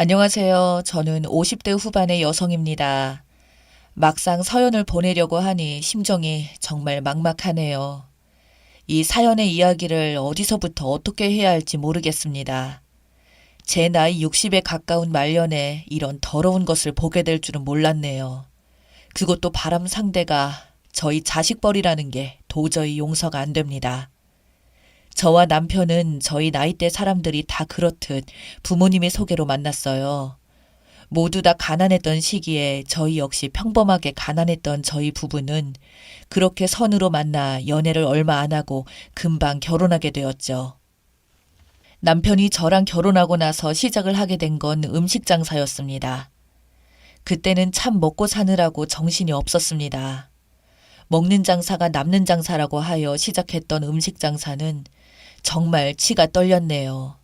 안녕하세요. 저는 50대 후반의 여성입니다. 막상 서연을 보내려고 하니 심정이 정말 막막하네요. 이 사연의 이야기를 어디서부터 어떻게 해야 할지 모르겠습니다. 제 나이 60에 가까운 말년에 이런 더러운 것을 보게 될 줄은 몰랐네요. 그것도 바람 상대가 저희 자식벌이라는 게 도저히 용서가 안 됩니다. 저와 남편은 저희 나이대 사람들이 다 그렇듯 부모님의 소개로 만났어요. 모두 다 가난했던 시기에 저희 역시 평범하게 가난했던 저희 부부는 그렇게 선으로 만나 연애를 얼마 안 하고 금방 결혼하게 되었죠. 남편이 저랑 결혼하고 나서 시작을 하게 된 건 음식 장사였습니다. 그때는 참 먹고 사느라고 정신이 없었습니다. 먹는 장사가 남는 장사라고 하여 시작했던 음식 장사는 정말 치가 떨렸네요.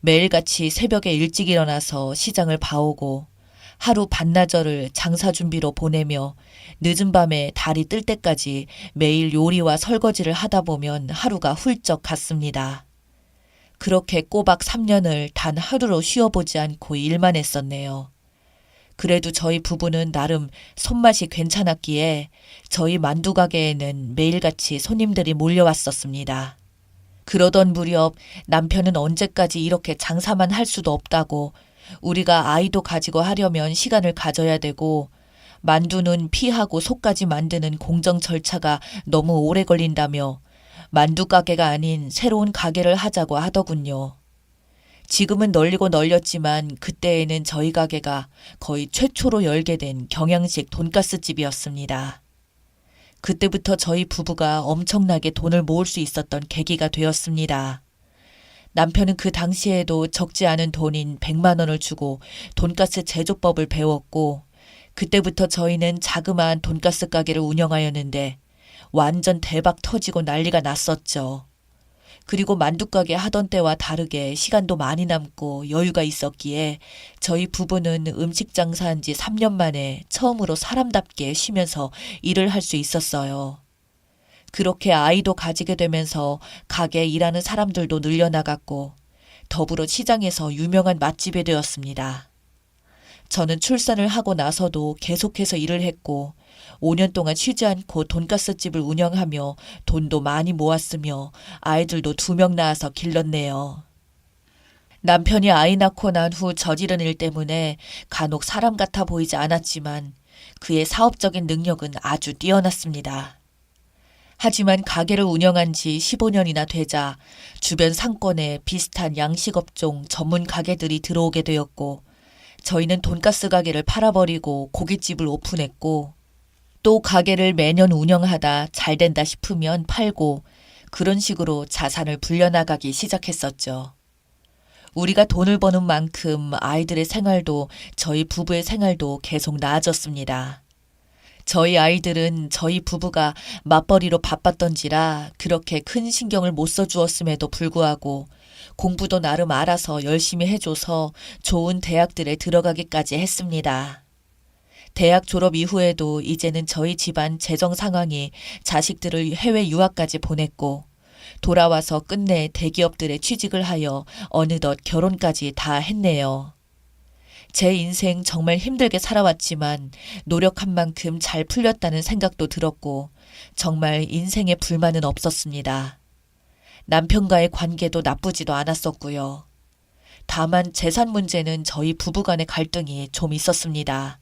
매일같이 새벽에 일찍 일어나서 시장을 봐오고 하루 반나절을 장사 준비로 보내며 늦은 밤에 달이 뜰 때까지 매일 요리와 설거지를 하다 보면 하루가 훌쩍 갔습니다. 그렇게 꼬박 3년을 단 하루로 쉬어보지 않고 일만 했었네요. 그래도 저희 부부는 나름 손맛이 괜찮았기에 저희 만두 가게에는 매일같이 손님들이 몰려왔었습니다. 그러던 무렵 남편은 언제까지 이렇게 장사만 할 수도 없다고 우리가 아이도 가지고 하려면 시간을 가져야 되고 만두는 피하고 속까지 만드는 공정 절차가 너무 오래 걸린다며 만두 가게가 아닌 새로운 가게를 하자고 하더군요. 지금은 널리고 널렸지만 그때에는 저희 가게가 거의 최초로 열게 된 경양식 돈가스 집이었습니다. 그때부터 저희 부부가 엄청나게 돈을 모을 수 있었던 계기가 되었습니다. 남편은 그 당시에도 적지 않은 돈인 100만 원을 주고 돈가스 제조법을 배웠고 그때부터 저희는 자그마한 돈가스 가게를 운영하였는데 완전 대박 터지고 난리가 났었죠. 그리고 만두가게 하던 때와 다르게 시간도 많이 남고 여유가 있었기에 저희 부부는 음식 장사한 지 3년 만에 처음으로 사람답게 쉬면서 일을 할 수 있었어요. 그렇게 아이도 가지게 되면서 가게 일하는 사람들도 늘려나갔고 더불어 시장에서 유명한 맛집이 되었습니다. 저는 출산을 하고 나서도 계속해서 일을 했고 5년 동안 쉬지 않고 돈가스 집을 운영하며 돈도 많이 모았으며 아이들도 두 명 낳아서 길렀네요. 남편이 아이 낳고 난 후 저지른 일 때문에 간혹 사람 같아 보이지 않았지만 그의 사업적인 능력은 아주 뛰어났습니다. 하지만 가게를 운영한 지 15년이나 되자 주변 상권에 비슷한 양식업종 전문 가게들이 들어오게 되었고 저희는 돈가스 가게를 팔아버리고 고깃집을 오픈했고 또 가게를 매년 운영하다 잘 된다 싶으면 팔고 그런 식으로 자산을 불려나가기 시작했었죠. 우리가 돈을 버는 만큼 아이들의 생활도 저희 부부의 생활도 계속 나아졌습니다. 저희 아이들은 저희 부부가 맞벌이로 바빴던지라 그렇게 큰 신경을 못 써주었음에도 불구하고 공부도 나름 알아서 열심히 해줘서 좋은 대학들에 들어가기까지 했습니다. 대학 졸업 이후에도 이제는 저희 집안 재정 상황이 자식들을 해외 유학까지 보냈고 돌아와서 끝내 대기업들에 취직을 하여 어느덧 결혼까지 다 했네요. 제 인생 정말 힘들게 살아왔지만 노력한 만큼 잘 풀렸다는 생각도 들었고 정말 인생에 불만은 없었습니다. 남편과의 관계도 나쁘지도 않았었고요. 다만 재산 문제는 저희 부부 간의 갈등이 좀 있었습니다.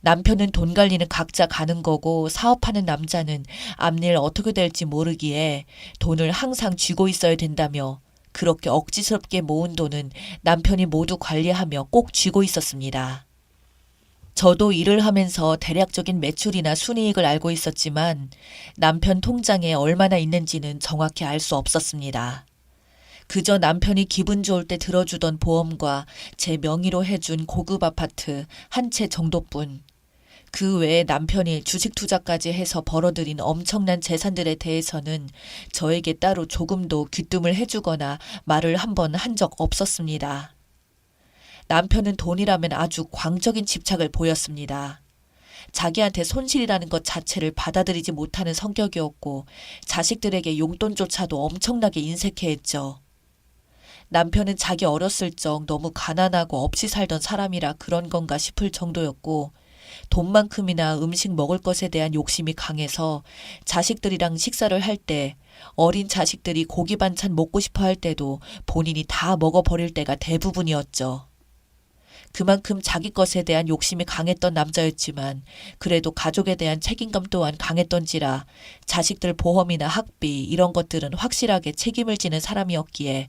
남편은 돈 관리는 각자 가는 거고 사업하는 남자는 앞일 어떻게 될지 모르기에 돈을 항상 쥐고 있어야 된다며 그렇게 억지스럽게 모은 돈은 남편이 모두 관리하며 꼭 쥐고 있었습니다. 저도 일을 하면서 대략적인 매출이나 순이익을 알고 있었지만 남편 통장에 얼마나 있는지는 정확히 알 수 없었습니다. 그저 남편이 기분 좋을 때 들어주던 보험과 제 명의로 해준 고급 아파트 한 채 정도뿐. 그 외에 남편이 주식 투자까지 해서 벌어들인 엄청난 재산들에 대해서는 저에게 따로 조금도 귀뜸을 해주거나 말을 한 번 한 적 없었습니다. 남편은 돈이라면 아주 광적인 집착을 보였습니다. 자기한테 손실이라는 것 자체를 받아들이지 못하는 성격이었고 자식들에게 용돈조차도 엄청나게 인색해 했죠. 남편은 자기 어렸을 적 너무 가난하고 없이 살던 사람이라 그런 건가 싶을 정도였고, 돈만큼이나 음식 먹을 것에 대한 욕심이 강해서 자식들이랑 식사를 할 때 어린 자식들이 고기 반찬 먹고 싶어 할 때도 본인이 다 먹어버릴 때가 대부분이었죠. 그만큼 자기 것에 대한 욕심이 강했던 남자였지만 그래도 가족에 대한 책임감 또한 강했던지라 자식들 보험이나 학비 이런 것들은 확실하게 책임을 지는 사람이었기에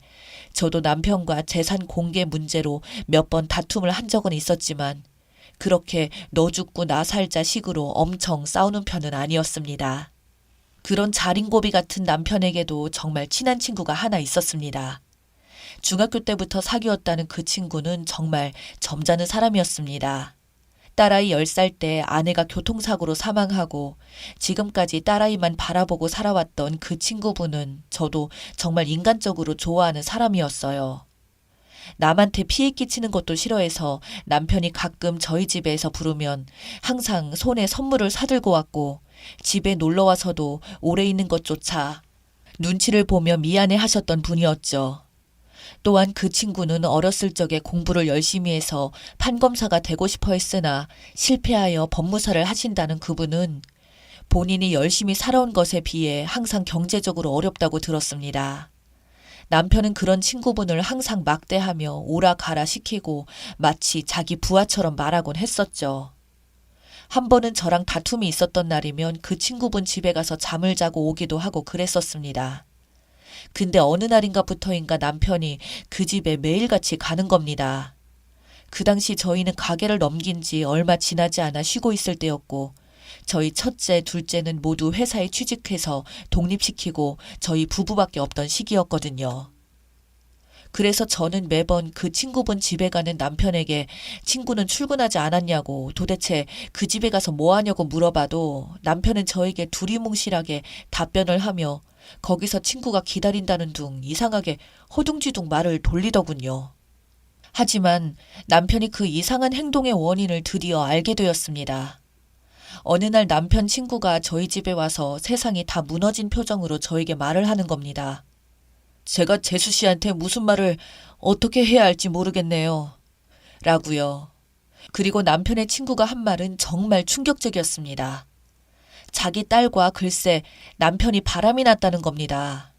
저도 남편과 재산 공개 문제로 몇 번 다툼을 한 적은 있었지만 그렇게 너 죽고 나 살자 식으로 엄청 싸우는 편은 아니었습니다. 그런 자린고비 같은 남편에게도 정말 친한 친구가 하나 있었습니다. 중학교 때부터 사귀었다는 그 친구는 정말 점잖은 사람이었습니다. 딸아이 10살 때 아내가 교통사고로 사망하고 지금까지 딸아이만 바라보고 살아왔던 그 친구분은 저도 정말 인간적으로 좋아하는 사람이었어요. 남한테 피해 끼치는 것도 싫어해서 남편이 가끔 저희 집에서 부르면 항상 손에 선물을 사들고 왔고 집에 놀러 와서도 오래 있는 것조차 눈치를 보며 미안해 하셨던 분이었죠. 또한 그 친구는 어렸을 적에 공부를 열심히 해서 판검사가 되고 싶어 했으나 실패하여 법무사를 하신다는 그분은 본인이 열심히 살아온 것에 비해 항상 경제적으로 어렵다고 들었습니다. 남편은 그런 친구분을 항상 막대하며 오라 가라 시키고 마치 자기 부하처럼 말하곤 했었죠. 한 번은 저랑 다툼이 있었던 날이면 그 친구분 집에 가서 잠을 자고 오기도 하고 그랬었습니다. 근데 어느 날인가부터인가 남편이 그 집에 매일같이 가는 겁니다. 그 당시 저희는 가게를 넘긴 지 얼마 지나지 않아 쉬고 있을 때였고, 저희 첫째, 둘째는 모두 회사에 취직해서 독립시키고 저희 부부밖에 없던 시기였거든요. 그래서 저는 매번 그 친구분 집에 가는 남편에게 친구는 출근하지 않았냐고 도대체 그 집에 가서 뭐 하냐고 물어봐도 남편은 저에게 두리뭉실하게 답변을 하며 거기서 친구가 기다린다는 둥 이상하게 허둥지둥 말을 돌리더군요. 하지만 남편이 그 이상한 행동의 원인을 드디어 알게 되었습니다. 어느 날 남편 친구가 저희 집에 와서 세상이 다 무너진 표정으로 저에게 말을 하는 겁니다. 제가 재수 씨한테 무슨 말을 어떻게 해야 할지 모르겠네요. 라고요. 그리고 남편의 친구가 한 말은 정말 충격적이었습니다. 자기 딸과 글쎄 남편이 바람이 났다는 겁니다.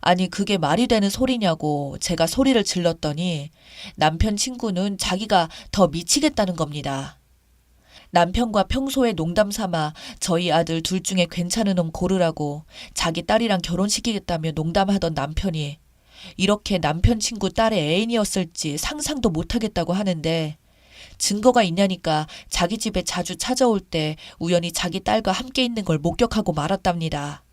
아니 그게 말이 되는 소리냐고 제가 소리를 질렀더니 남편 친구는 자기가 더 미치겠다는 겁니다. 남편과 평소에 농담 삼아 저희 아들 둘 중에 괜찮은 놈 고르라고 자기 딸이랑 결혼시키겠다며 농담하던 남편이 이렇게 남편 친구 딸의 애인이었을지 상상도 못하겠다고 하는데 증거가 있냐니까 자기 집에 자주 찾아올 때 우연히 자기 딸과 함께 있는 걸 목격하고 말았답니다.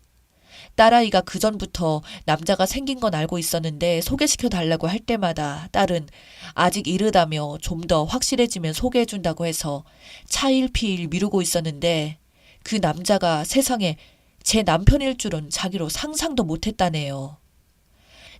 딸아이가 그전부터 남자가 생긴 건 알고 있었는데 소개시켜 달라고 할 때마다 딸은 아직 이르다며 좀 더 확실해지면 소개해 준다고 해서 차일피일 미루고 있었는데 그 남자가 세상에 제 남편일 줄은 자기로 상상도 못했다네요.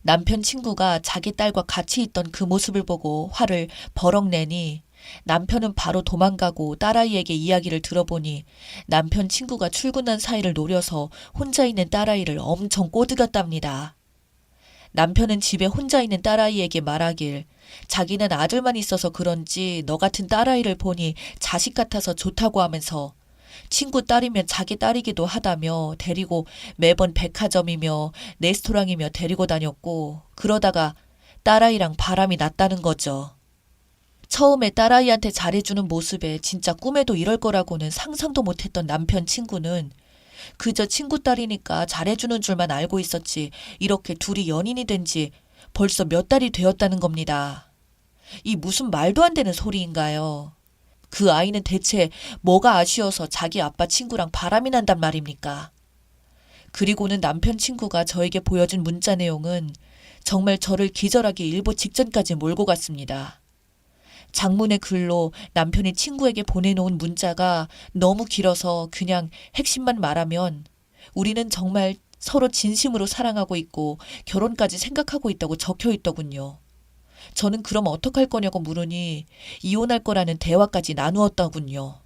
남편 친구가 자기 딸과 같이 있던 그 모습을 보고 화를 버럭 내니 남편은 바로 도망가고 딸아이에게 이야기를 들어보니 남편 친구가 출근한 사이를 노려서 혼자 있는 딸아이를 엄청 꼬드겼답니다. 남편은 집에 혼자 있는 딸아이에게 말하길 자기는 아들만 있어서 그런지 너 같은 딸아이를 보니 자식 같아서 좋다고 하면서 친구 딸이면 자기 딸이기도 하다며 데리고 매번 백화점이며 레스토랑이며 데리고 다녔고 그러다가 딸아이랑 바람이 났다는 거죠. 처음에 딸아이한테 잘해주는 모습에 진짜 꿈에도 이럴 거라고는 상상도 못했던 남편 친구는 그저 친구 딸이니까 잘해주는 줄만 알고 있었지 이렇게 둘이 연인이 된 지 벌써 몇 달이 되었다는 겁니다. 이 무슨 말도 안 되는 소리인가요? 그 아이는 대체 뭐가 아쉬워서 자기 아빠 친구랑 바람이 난단 말입니까? 그리고는 남편 친구가 저에게 보여준 문자 내용은 정말 저를 기절하기 일보 직전까지 몰고 갔습니다. 장문의 글로 남편이 친구에게 보내놓은 문자가 너무 길어서 그냥 핵심만 말하면 우리는 정말 서로 진심으로 사랑하고 있고 결혼까지 생각하고 있다고 적혀 있더군요. 저는 그럼 어떡할 거냐고 물으니 이혼할 거라는 대화까지 나누었더군요.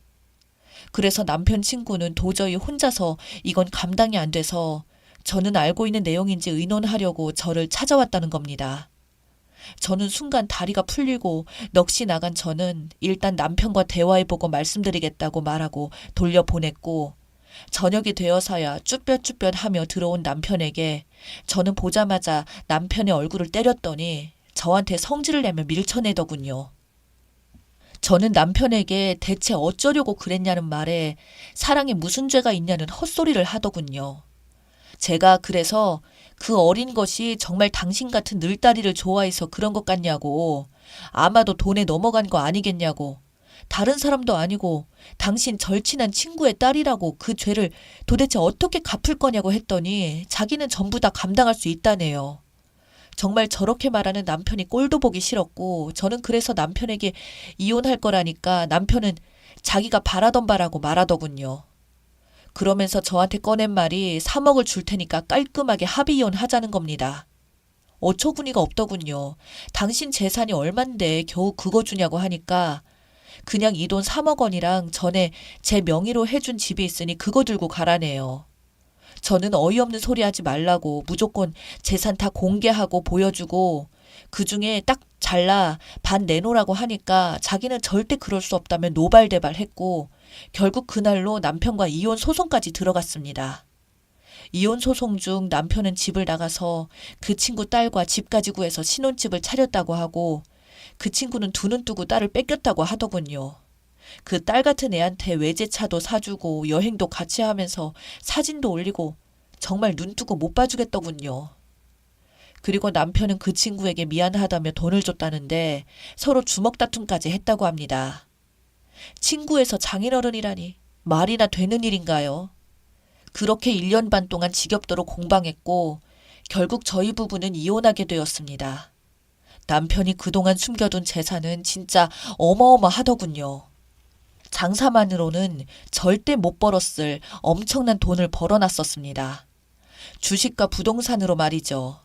그래서 남편 친구는 도저히 혼자서 이건 감당이 안 돼서 저는 알고 있는 내용인지 의논하려고 저를 찾아왔다는 겁니다. 저는 순간 다리가 풀리고 넋이 나간 저는 일단 남편과 대화해보고 말씀드리겠다고 말하고 돌려보냈고 저녁이 되어서야 쭈뼛쭈뼛 하며 들어온 남편에게 저는 보자마자 남편의 얼굴을 때렸더니 저한테 성질을 내며 밀쳐내더군요. 저는 남편에게 대체 어쩌려고 그랬냐는 말에 사랑에 무슨 죄가 있냐는 헛소리를 하더군요. 제가 그래서 그 어린 것이 정말 당신 같은 늘다리를 좋아해서 그런 것 같냐고. 아마도 돈에 넘어간 거 아니겠냐고. 다른 사람도 아니고 당신 절친한 친구의 딸이라고 그 죄를 도대체 어떻게 갚을 거냐고 했더니 자기는 전부 다 감당할 수 있다네요. 정말 저렇게 말하는 남편이 꼴도 보기 싫었고 저는 그래서 남편에게 이혼할 거라니까 남편은 자기가 바라던 바라고 말하더군요. 그러면서 저한테 꺼낸 말이 3억을 줄 테니까 깔끔하게 합의 이혼 하자는 겁니다. 어처구니가 없더군요. 당신 재산이 얼만데 겨우 그거 주냐고 하니까 그냥 이 돈 3억 원이랑 전에 제 명의로 해준 집이 있으니 그거 들고 가라네요. 저는 어이없는 소리 하지 말라고 무조건 재산 다 공개하고 보여주고 그 중에 딱 잘라 반 내놓으라고 하니까 자기는 절대 그럴 수 없다며 노발대발 했고 결국 그날로 남편과 이혼 소송까지 들어갔습니다. 이혼 소송 중 남편은 집을 나가서 그 친구 딸과 집까지 구해서 신혼집을 차렸다고 하고 그 친구는 두 눈 뜨고 딸을 뺏겼다고 하더군요. 그 딸 같은 애한테 외제차도 사주고 여행도 같이 하면서 사진도 올리고 정말 눈 뜨고 못 봐주겠더군요. 그리고 남편은 그 친구에게 미안하다며 돈을 줬다는데 서로 주먹 다툼까지 했다고 합니다. 친구에서 장인어른이라니 말이나 되는 일인가요? 그렇게 1년 반 동안 지겹도록 공방했고 결국 저희 부부는 이혼하게 되었습니다. 남편이 그동안 숨겨둔 재산은 진짜 어마어마하더군요. 장사만으로는 절대 못 벌었을 엄청난 돈을 벌어놨었습니다. 주식과 부동산으로 말이죠.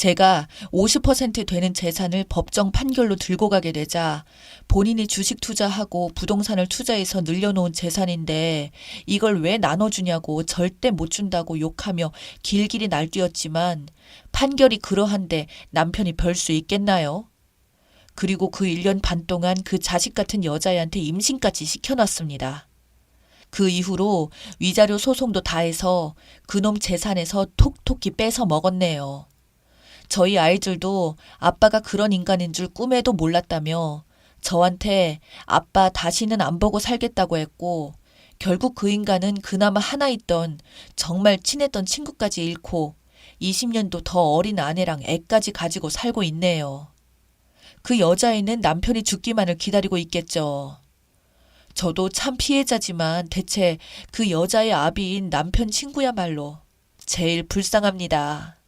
제가 50% 되는 재산을 법정 판결로 들고 가게 되자 본인이 주식 투자하고 부동산을 투자해서 늘려놓은 재산인데 이걸 왜 나눠주냐고 절대 못 준다고 욕하며 길길이 날뛰었지만 판결이 그러한데 남편이 별 수 있겠나요? 그리고 그 1년 반 동안 그 자식 같은 여자애한테 임신까지 시켜놨습니다. 그 이후로 위자료 소송도 다 해서 그놈 재산에서 톡톡히 뺏어 먹었네요. 저희 아이들도 아빠가 그런 인간인 줄 꿈에도 몰랐다며 저한테 아빠 다시는 안 보고 살겠다고 했고 결국 그 인간은 그나마 하나 있던 정말 친했던 친구까지 잃고 20년도 더 어린 아내랑 애까지 가지고 살고 있네요. 그 여자애는 남편이 죽기만을 기다리고 있겠죠. 저도 참 피해자지만 대체 그 여자의 아비인 남편 친구야말로 제일 불쌍합니다.